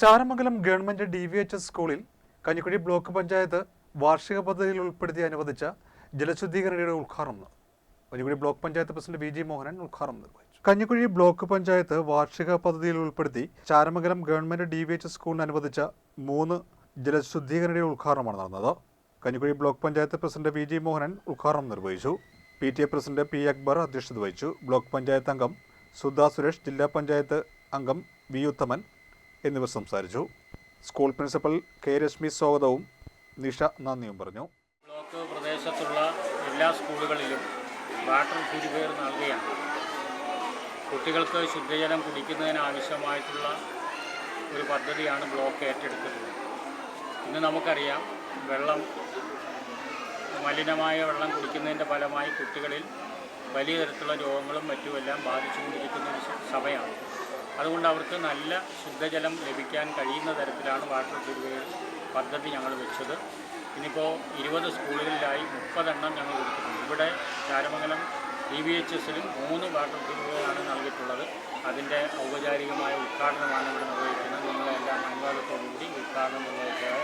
Charamangalam government D V H S സ്കൂളിൽ Kanjikuzhi block panchayat വാർഷിക പദ്ധതിയിൽ ഉൾപ്പെടുത്തി അനുവദിച്ച ജലശുദ്ധീകരണയുടെ ഉദ്ഘാടനം Kanjikuzhi block panchayat president V G Mohanan ഉദ്ഘാടനം നിർവഹിച്ചു. കഞ്ഞിക്കുഴി ബ്ലോക്ക് പഞ്ചായത്ത് വാർഷിക പദ്ധതിയിൽ ഉൾപ്പെടുത്തി Charamangalam government D V H S സ്കൂളിന് അനുവദിച്ച മൂന്ന് ജലശുദ്ധീകരണയുടെ ഉദ്ഘാടനമാണ് നടന്നത്. Kanjikuzhi block panchayat president V G Mohanan ഉദ്ഘാടനം നിർവഹിച്ചു. P T A president P Akbar അധ്യക്ഷത വഹിച്ചു. ബ്ലോക്ക് പഞ്ചായത്ത് അംഗം സുധാ സുരേഷ് ജില്ലാ പഞ്ചായത്ത് അംഗം വി ഉത്തമൻ എന്നിവർ സംസാരിച്ചു. സ്കൂൾ പ്രിൻസിപ്പൽ കെ രശ്മി സ്വാഗതവും നിഷ നന്ദിയും പറഞ്ഞു. ബ്ലോക്ക് പ്രദേശത്തുള്ള എല്ലാ സ്കൂളുകളിലും വാട്ടർ പ്യൂരിഫയർ നൽകുകയാണ്. കുട്ടികൾക്ക് ശുദ്ധജലം കുടിക്കുന്നതിനാവശ്യമായിട്ടുള്ള ഒരു പദ്ധതിയാണ് ബ്ലോക്ക് ഏറ്റെടുത്തിട്ടുള്ളത്. ഇന്ന് നമുക്കറിയാം വെള്ളം മലിനമായ വെള്ളം കുടിക്കുന്നതിന്റെ ഫലമായി കുട്ടികളിൽ വലിയ തരത്തിലുള്ള രോഗങ്ങളും മറ്റുമെല്ലാം ബാധിച്ചുകൊണ്ടിരിക്കുന്ന ഒരു സമയമാണ്. അതുകൊണ്ട് അവർക്ക് നല്ല ശുദ്ധജലം ലഭിക്കാൻ കഴിയുന്ന തരത്തിലാണ് വാട്ടർ പ്യൂരിഫയർ പദ്ധതി ഞങ്ങൾ വെച്ചത്. ഇനിയിപ്പോൾ ഇരുപത് സ്കൂളുകളിലായി മുപ്പതെണ്ണം ഞങ്ങൾ കൊടുത്തിട്ടുണ്ട്. ഇവിടെ ചാരമംഗലം ഡി വി എച്ച് എസിലും മൂന്ന് വാട്ടർ പ്യൂരിഫയറാണ് നൽകിയിട്ടുള്ളത്. അതിന്റെ ഔപചാരികമായ ഉദ്ഘാടനമാണ് ഇവിടെ നിർവഹിക്കുന്നത്. നിങ്ങളെല്ലാം അനുവാദത്തോടുകൂടി ഉദ്ഘാടനം അറിയിക്കുന്നു